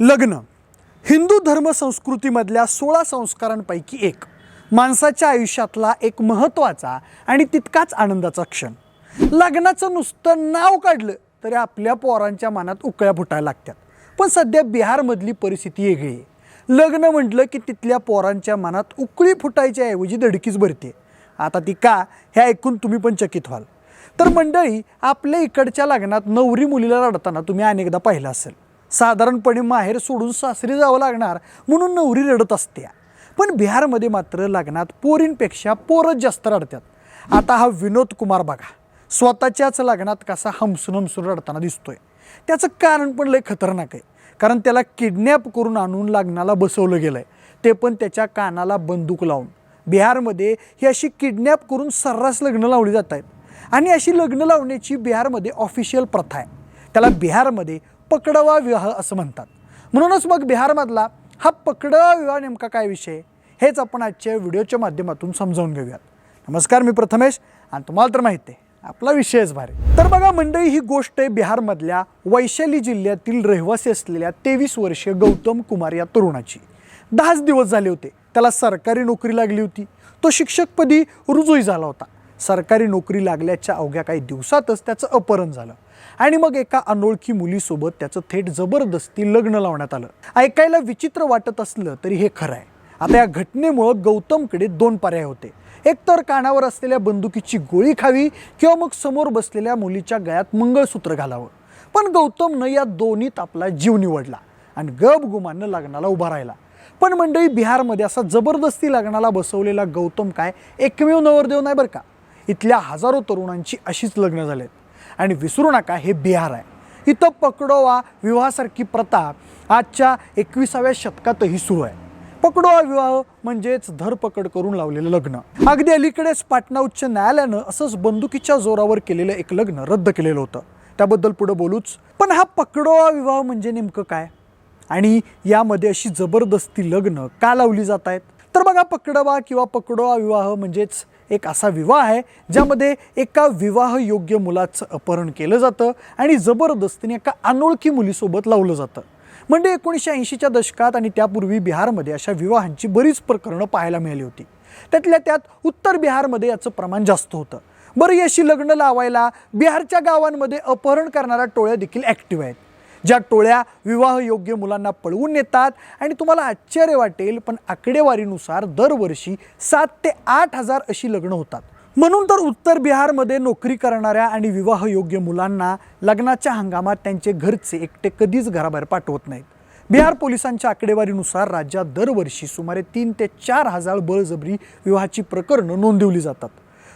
लग्न. हिंदू धर्म संस्कृतीमधल्या सोळा संस्कारांपैकी एक. माणसाच्या आयुष्यातला एक महत्त्वाचा आणि तितकाच आनंदाचा क्षण. लग्नाचं नुसतं नाव काढलं तरी आपल्या पोरांच्या मनात उकळ्या फुटायला लागतात. पण सध्या बिहारमधली परिस्थिती वेगळी आहे. लग्न म्हटलं की तिथल्या पोरांच्या मनात उकळी फुटायच्या ऐवजी धडकीच भरते. आता ती का? हे ऐकून तुम्ही पण चकित व्हाल. तर मंडळी आपल्या इकडच्या लग्नात नवरी मुलीला रडताना तुम्ही अनेकदा पाहिलं असेल. साधारणपणे माहेर सोडून सासरी जावं लागणार म्हणून नवरी रडत असते. पण बिहारमध्ये मात्र लग्नात पोरींपेक्षा पोरच जास्त रडतात. आता हा विनोद कुमार बघा. स्वतःच्याच लग्नात कसा हमसून हमसून रडताना दिसतोय. त्याचं कारण पण लय खतरनाक आहे. कारण त्याला किडनॅप करून आणून लग्नाला बसवलं गेलं आहे ते पण त्याच्या कानाला बंदूक लावून. बिहारमध्ये ही अशी किडनॅप करून सर्रास लग्न लावली जात आहेत आणि अशी लग्न लावण्याची बिहारमध्ये ऑफिशियल प्रथा आहे. त्याला बिहारमध्ये पकडवा विवाह असं म्हणतात. म्हणूनच मग बिहारमधला हा पकडवा विवाह नेमका काय विषय? हेच आपण आजच्या व्हिडिओच्या माध्यमातून समजावून घेऊयात. नमस्कार मी प्रथमेश आणि तुम्हाला तर माहिती आहे आपला विषयच भारी. तर बघा मंडळी ही गोष्ट आहे बिहारमधल्या वैशाली जिल्ह्यातील रहिवासी असलेल्या तेवीस वर्षीय गौतम कुमार या तरुणाची. दहाच दिवस झाले होते. त्याला सरकारी नोकरी लागली होती. तो शिक्षकपदी रुजूही झाला होता. सरकारी नोकरी लागल्याच्या अवघ्या काही दिवसातच त्याचं अपहरण झालं. आणि मग एका अनोळखी मुलीसोबत त्याचं थेट जबरदस्ती लग्न लावण्यात आलं. ऐकायला विचित्र वाटत असलं तरी हे खरं आहे. आता या घटनेमुळं गौतमकडे दोन पर्याय होते. एक तर कानावर असलेल्या बंदुकीची गोळी खावी किंवा मग समोर बसलेल्या मुलीच्या गळ्यात मंगळसूत्र घालावं. पण गौतमनं या दोन्हीत आपला जीव निवडला आणि गप गुमानं लग्नाला उभा राहिला. पण मंडळी बिहारमध्ये असा जबरदस्ती लग्नाला बसवलेला गौतम काय एकमेव नवरदेव नाही बरं का? इथल्या हजारो तरुणांची अशीच लग्न झालेत. आणि विसरू नका हे बिहार आहे. इथं पकडोवा विवाहासारखी प्रथा आजच्या एकविसाव्या शतकातही सुरू आहे. पकडोवा विवाह म्हणजेच धरपकड करून लावलेलं लग्न. अगदी अलीकडेच पाटणा उच्च न्यायालयानं असंच बंदुकीच्या जोरावर केलेलं एक लग्न रद्द केलेलं होतं. त्याबद्दल पुढं बोलूच. पण हा पकडोवा विवाह म्हणजे नेमकं काय? आणि यामध्ये अशी जबरदस्ती लग्न का लावली जात आहेत? तर बघा पकडवा किंवा पकडोवा विवाह म्हणजेच एक असा विवाह आहे ज्यामध्ये एका विवाहयोग्य मुलाचं अपहरण केलं जातं आणि जबरदस्तीने एका अनोळखी मुलीसोबत लावलं जातं. म्हणजे एकोणीसशे ऐंशीच्या दशकात आणि त्यापूर्वी बिहारमध्ये अशा विवाहांची बरीच प्रकरणं पाहायला मिळाली होती. त्यातल्या त्यात उत्तर बिहारमध्ये याचं प्रमाण जास्त होतं. बरी अशी लग्न लावायला बिहारच्या गावांमध्ये अपहरण करणाऱ्या टोळ्या देखील ॲक्टिव्ह आहेत. ज्या टोळ्या विवाहयोग्य मुलांना पळवून नेतात आणि तुम्हाला आश्चर्य वाटेल पण आकडेवारीनुसार दरवर्षी सात ते आठ हजार अशी लग्न होतात. म्हणून तर उत्तर बिहारमध्ये नोकरी करणाऱ्या आणि विवाहयोग्य मुलांना लग्नाच्या हंगामात त्यांचे घरचे एकटे कधीच घराबाहेर पाठवत नाहीत. बिहार पोलिसांच्या आकडेवारीनुसार राज्यात दरवर्षी सुमारे तीन ते चार हजार बळजबरी विवाहाची प्रकरणं नोंदवली जातात.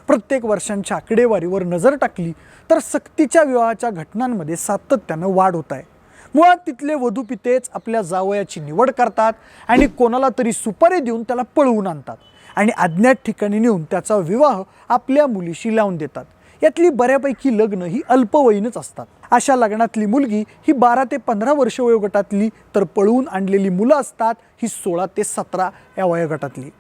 प्रत्येक वर्षांच्या आकडेवारीवर नजर टाकली तर सक्तीच्या विवाहाच्या घटनांमध्ये सातत्यानं वाढ होत आहे. मुळात तिथले वधूपितेच आपल्या जावयाची निवड करतात आणि कोणाला तरी सुपारी देऊन त्याला पळवून आणतात आणि अज्ञात ठिकाणी नेऊन त्याचा विवाह आपल्या मुलीशी लावून देतात. यातली बऱ्यापैकी लग्न ही अल्पवयीनच असतात. अशा लग्नातली मुलगी ही बारा ते पंधरा वर्ष वयोगटातली तर पळवून आणलेली मुलं असतात ही सोळा ते सतरा या वयोगटातली.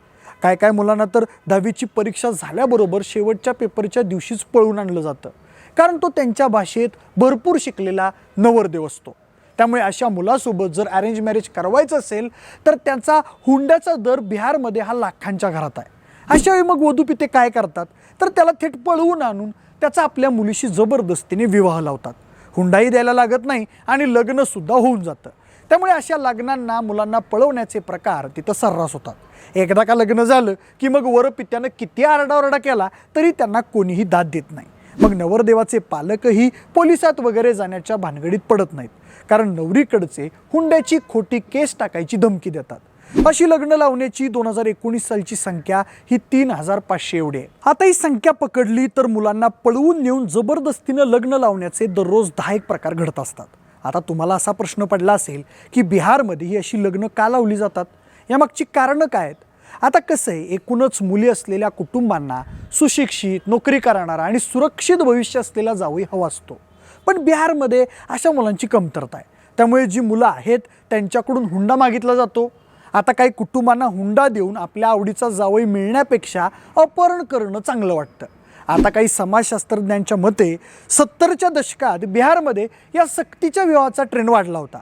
काय काय मुलांना तर दहावीची परीक्षा झाल्याबरोबर शेवटच्या पेपरच्या दिवशीच पळवून आणलं जातं. कारण तो त्यांच्या भाषेत भरपूर शिकलेला नवरदेव असतो. त्यामुळे अशा मुलासोबत जर अरेंज मॅरेज करवायचं असेल तर त्यांचा हुंड्याचा दर बिहारमध्ये हा लाखांच्या घरात आहे. अशावेळी मग वधूपिते काय करतात? तर त्याला थेट पळवून आणून त्याचा आपल्या मुलीशी जबरदस्तीने विवाह लावतात. हुंडाही द्यायला लागत नाही आणि लग्नसुद्धा होऊन जातं. त्यामुळे अशा लग्नांना मुलांना पळवण्याचे प्रकार तिथं सर्रास होतात. एकदा का लग्न झालं की मग वरपित्यानं किती आरडाओरडा केला तरी त्यांना कोणीही दाद देत नाही. मग नवरदेवाचे पालकही पोलिसात वगैरे जाण्याच्या भानगडीत पडत नाहीत. कारण नवरीकडचे हुंड्याची खोटी केस टाकायची धमकी देतात. अशी लग्न लावण्याची दोन हजार एकोणीस सालची संख्या ही तीन हजार पाचशे एवढी आहे. आता ही संख्या पकडली तर मुलांना पळवून नेऊन जबरदस्तीनं लग्न लावण्याचे दररोज दहा एक प्रकार घडत असतात. आता तुम्हाला असा प्रश्न पडला असेल की बिहारमध्ये ही अशी लग्न का लावली जातात? यामागची कारणं काय आहेत? आता कसं आहे एकूणच मुली असलेल्या कुटुंबांना सुशिक्षित नोकरी करणारा आणि सुरक्षित भविष्य असलेला जावई हवा असतो. पण बिहारमध्ये अशा मुलांची कमतरता आहे. त्यामुळे जी मुलं आहेत त्यांच्याकडून हुंडा मागितला जातो. आता काही कुटुंबांना हुंडा देऊन आपल्या आवडीचा जावई मिळण्यापेक्षा अपहरण करणं चांगलं वाटतं. आता काही समाजशास्त्रज्ञांच्या मते सत्तरच्या दशकात बिहारमध्ये या सक्तीच्या विवाहाचा ट्रेंड वाढला होता.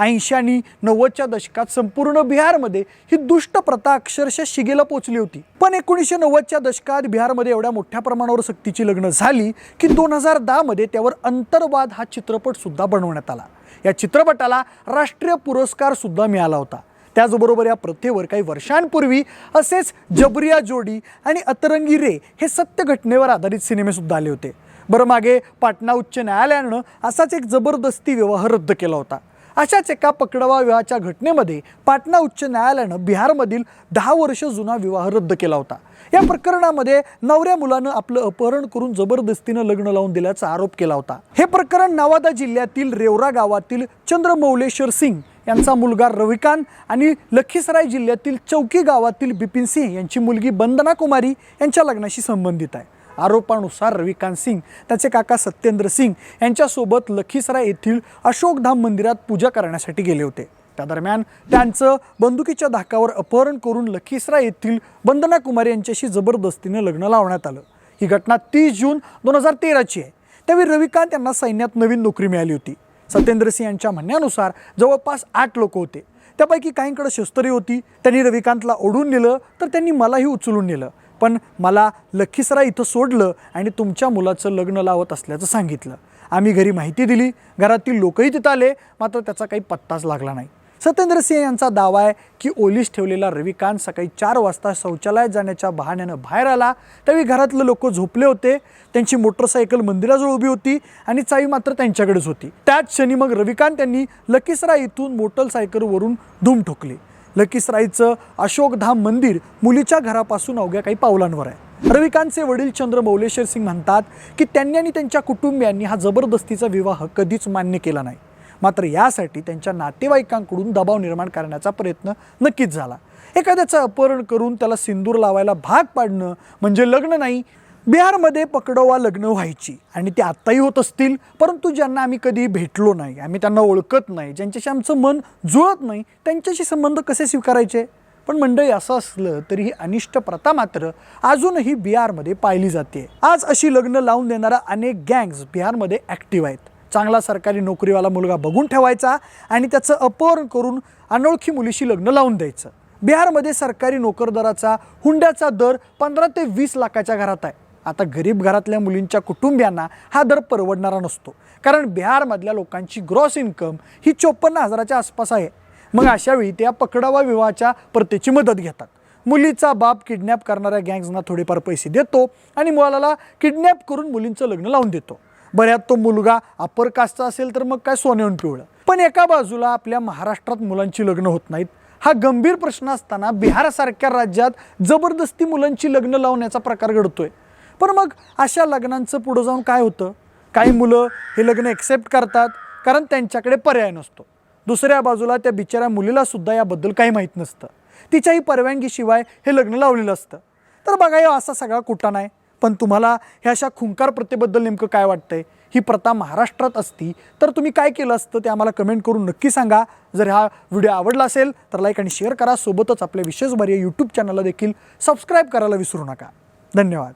ऐंशी आणि नव्वदच्या दशकात संपूर्ण बिहारमध्ये ही दुष्ट प्रथा अक्षरशः शिगेला पोचली होती. पण एकोणीसशे नव्वदच्या दशकात बिहारमध्ये एवढ्या मोठ्या प्रमाणावर सक्तीची लग्न झाली की दोन हजार दहामध्ये त्यावर अंतर्वाद हा चित्रपटसुद्धा बनवण्यात आला. या चित्रपटाला राष्ट्रीय पुरस्कारसुद्धा मिळाला होता. त्याचबरोबर या प्रथेवर काही वर्षांपूर्वी असेच जबरिया जोडी आणि अतरंगी रे हे सत्य घटनेवर आधारित सिनेमेसुद्धा आले होते. बरं मागे पाटणा उच्च न्यायालयानं असाच एक जबरदस्ती व्यवहार रद्द केला होता. अशाच एका पकडवा विवाहाच्या घटनेमध्ये पाटणा उच्च न्यायालयानं बिहारमधील दहा वर्ष जुना विवाह रद्द केला होता. या प्रकरणामध्ये नवऱ्या मुलानं आपलं अपहरण करून जबरदस्तीनं लग्न लावून दिल्याचा आरोप केला होता. हे प्रकरण नवादा जिल्ह्यातील रेवरा गावातील चंद्रमौलेश्वर सिंग यांचा मुलगा रविकांत आणि लखीसराय जिल्ह्यातील चौकी गावातील बिपिन सिंह यांची मुलगी बंदना कुमारी यांच्या लग्नाशी संबंधित आहे. आरोपानुसार रविकांत सिंग त्याचे काका सत्येंद्र सिंग यांच्यासोबत लखीसराय येथील अशोकधाम मंदिरात पूजा करण्यासाठी गेले होते. त्या दरम्यान त्यांचं बंदुकीच्या धाकावर अपहरण करून लखीसराय येथील बंदना कुमार यांच्याशी जबरदस्तीने लग्न लावण्यात आलं. ही घटना तीस जून दोन हजार तेराची आहे. त्यावेळी रविकांत यांना सैन्यात नवीन नोकरी मिळाली होती. सत्येंद्र सिंग यांच्या म्हणण्यानुसार जवळपास आठ लोक होते. त्यापैकी काहींकडे शस्त्री होती. त्यांनी रविकांतला ओढून नेलं तर त्यांनी मलाही उचलून नेलं. पण मला लखीसराय इथं सोडलं आणि तुमच्या मुलाचं लग्न लावत असल्याचं सांगितलं. आम्ही घरी माहिती दिली. घरातील लोकही तिथं आले. मात्र त्याचा काही पत्ताच लागला नाही. सत्येंद्र सिंह यांचा दावा आहे की ओलीस ठेवलेला रविकांत सकाळी चार वाजता शौचालयात जाण्याच्या बहाण्यानं बाहेर आला. त्यावेळी घरातले लोक झोपले होते. त्यांची मोटरसायकल मंदिराजवळ उभी होती आणि चावी मात्र त्यांच्याकडेच होती. त्याच क्षणी मग रविकांत यांनी लकीसरा इथून मोटरसायकलवरून धूम ठोकली. लकीसराईचं अशोकधाम मंदिर मुलीच्या घरापासून अवघ्या काही पावलांवर आहे. रविकांतचे वडील चंद्र मौलेश्वर सिंग म्हणतात की त्यांनी आणि त्यांच्या कुटुंबियांनी हा जबरदस्तीचा विवाह कधीच मान्य केला नाही. मात्र यासाठी त्यांच्या नातेवाईकांकडून दबाव निर्माण करण्याचा प्रयत्न नक्कीच झाला. एखाद्याचं अपहरण करून त्याला सिंदूर लावायला भाग पाडणं म्हणजे लग्न नाही बिहारमध्ये पकडवा लग्न व्हायची आणि ते आत्ताही होत असतील परंतु ज्यांना आम्ही कधी भेटलो नाही आम्ही त्यांना ओळखत नाही ज्यांच्याशी आमचं मन जुळत नाही त्यांच्याशी संबंध कसे स्वीकारायचे? पण मंडळी असं असलं तरी ही अनिष्ट प्रथा मात्र अजूनही बिहारमध्ये पाहिली जाते. आज अशी लग्न लावून देणारा अनेक गँग्स बिहारमध्ये ॲक्टिव्ह आहेत. चांगला सरकारी नोकरीवाला मुलगा बघून ठेवायचा आणि त्याचं अपहरण करून अनोळखी मुलीशी लग्न लावून द्यायचं. बिहारमध्ये सरकारी नोकरदाराचा हुंड्याचा दर पंधरा ते वीस लाखाच्या घरात आहे. आता गरीब घरातल्या मुलींच्या कुटुंबियांना हा दर परवडणारा नसतो. कारण बिहारमधल्या लोकांची ग्रॉस इन्कम ही चोपन्न हजाराच्या आसपास आहे. मग अशावेळी त्या पकडावा विवाहाच्या प्रथेची मदत घेतात. मुलीचा बाप किडनॅप करणाऱ्या गँग्सना थोडेफार पैसे देतो आणि मुलाला किडनॅप करून मुलींचं लग्न लावून देतो. बऱ्यात तो मुलगा अपर कास्टचा असेल तर मग काय सोन्याहून पिवळं? पण एका बाजूला आपल्या महाराष्ट्रात मुलांची लग्न होत नाहीत. हा गंभीर प्रश्न असताना बिहारसारख्या राज्यात जबरदस्ती मुलांची लग्न लावण्याचा प्रकार घडतोय. पण मग अशा लग्नांचं पुढं जाऊन काय होतं? काही मुलं हे लग्न एक्सेप्ट करतात कारण त्यांच्याकडे पर्याय नसतो. दुसऱ्या बाजूला त्या बिचाऱ्या मुलीलासुद्धा याबद्दल काही माहीत नसतं. तिच्याही परवानगीशिवाय हे लग्न लावलेलं असतं. तर बघा या असा सगळा कुटाणा आहे पण तुम्हाला ह्या अशा खुंकार प्रथेबद्दल नेमकं काय वाटतंय? ही प्रथा महाराष्ट्रात असती तर तुम्ही काय केलं असतं ते आम्हाला कमेंट करून नक्की सांगा. जर हा व्हिडिओ आवडला असेल तर लाईक आणि शेअर करा. सोबतच आपल्या विशेष भारी यूट्यूब चॅनलला देखील सबस्क्राईब करायला विसरू नका. धन्यवाद.